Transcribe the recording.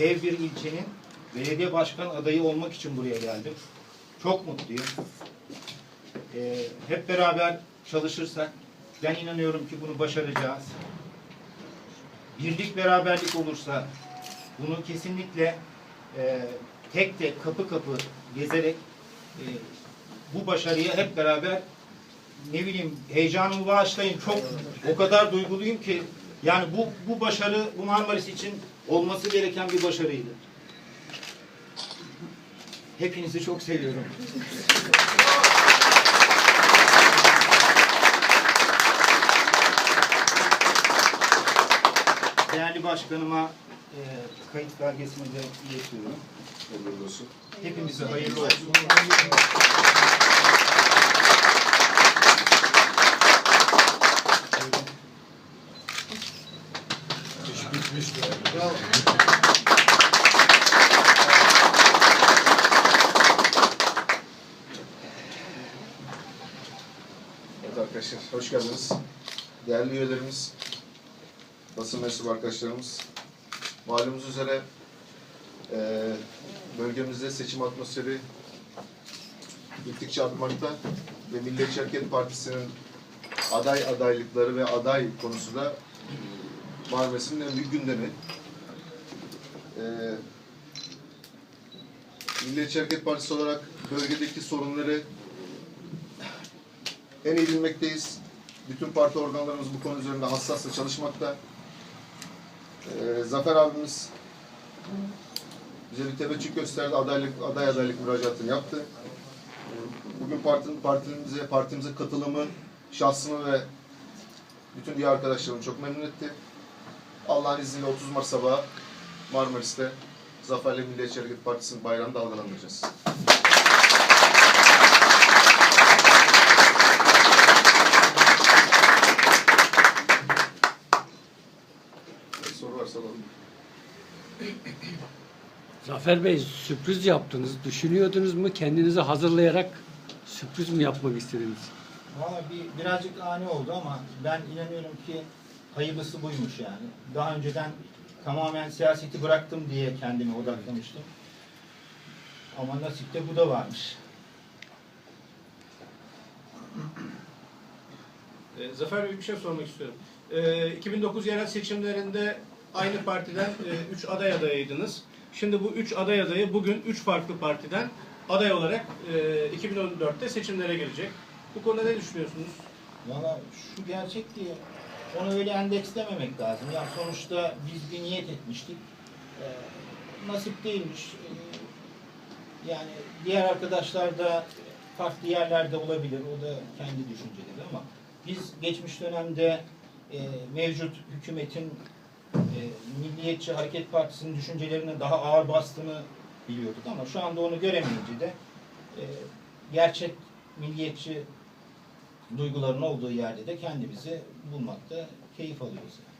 dev bir ilçenin belediye başkan adayı olmak için buraya geldim. Çok mutluyum. Ee, hep beraber çalışırsak ben inanıyorum ki bunu başaracağız. Birlik beraberlik olursa bunu kesinlikle e, tek tek kapı kapı gezerek e, bu başarıyı hep beraber ne bileyim heyecanımı bağışlayın. Çok o kadar duyguluyum ki yani bu bu başarı bu Marmaris için olması gereken bir başarıydı. Hepinizi çok seviyorum. Değerli başkanıma e, kayıt belgesini de iletiyorum. Hayırlı olsun. Hepimize hayırlı olsun. Bitmiş. Evet arkadaşlar, hoş geldiniz. Değerli üyelerimiz, basın mensubu arkadaşlarımız, malumunuz üzere eee bölgemizde seçim atmosferi gittikçe artmakta ve Milliyetçi Hareket Partisi'nin aday adaylıkları ve aday konusu da Marmaris'in en büyük gündemi. Ee, Milliyetçi Hareket Partisi olarak bölgedeki sorunları en iyi bilmekteyiz. Bütün parti organlarımız bu konu üzerinde hassasla çalışmakta. Ee, Zafer abimiz bize bir teveccüh gösterdi, adaylık, aday adaylık müracaatını yaptı. Bugün parti, partimize, partimize katılımı, şahsımı ve bütün diğer arkadaşlarımı çok memnun etti. Allah'ın izniyle 30 Mart sabahı Marmaris'te Zaferle Milliyetçi Hareket Partisi'nin bayrağını dalgalandıracağız. Soru varsa alalım. Zafer Bey sürpriz yaptınız. Düşünüyordunuz mu? Kendinizi hazırlayarak sürpriz mi yapmak istediniz? Valla bir, birazcık ani oldu ama ben inanıyorum ki hayırlısı buymuş yani. Daha önceden tamamen siyaseti bıraktım diye kendime odaklamıştım. Ama nasipte bu da varmış. E, Zafer Bey bir şey sormak istiyorum. E, 2009 yerel seçimlerinde aynı partiden 3 aday adayıydınız. Şimdi bu 3 aday adayı bugün 3 farklı partiden aday olarak e, 2014'te seçimlere girecek. Bu konuda ne düşünüyorsunuz? Valla şu gerçek ki onu öyle endekslememek lazım. Yani sonuçta biz bir niyet etmiştik. Ee, nasip değilmiş. Ee, yani diğer arkadaşlar da farklı yerlerde olabilir. O da kendi düşünceleri ama biz geçmiş dönemde e, mevcut hükümetin e, Milliyetçi Hareket Partisi'nin düşüncelerine daha ağır bastığını biliyorduk ama şu anda onu göremeyince de e, gerçek milliyetçi duyguların olduğu yerde de kendimizi bulmakta keyif alıyoruz. Yani.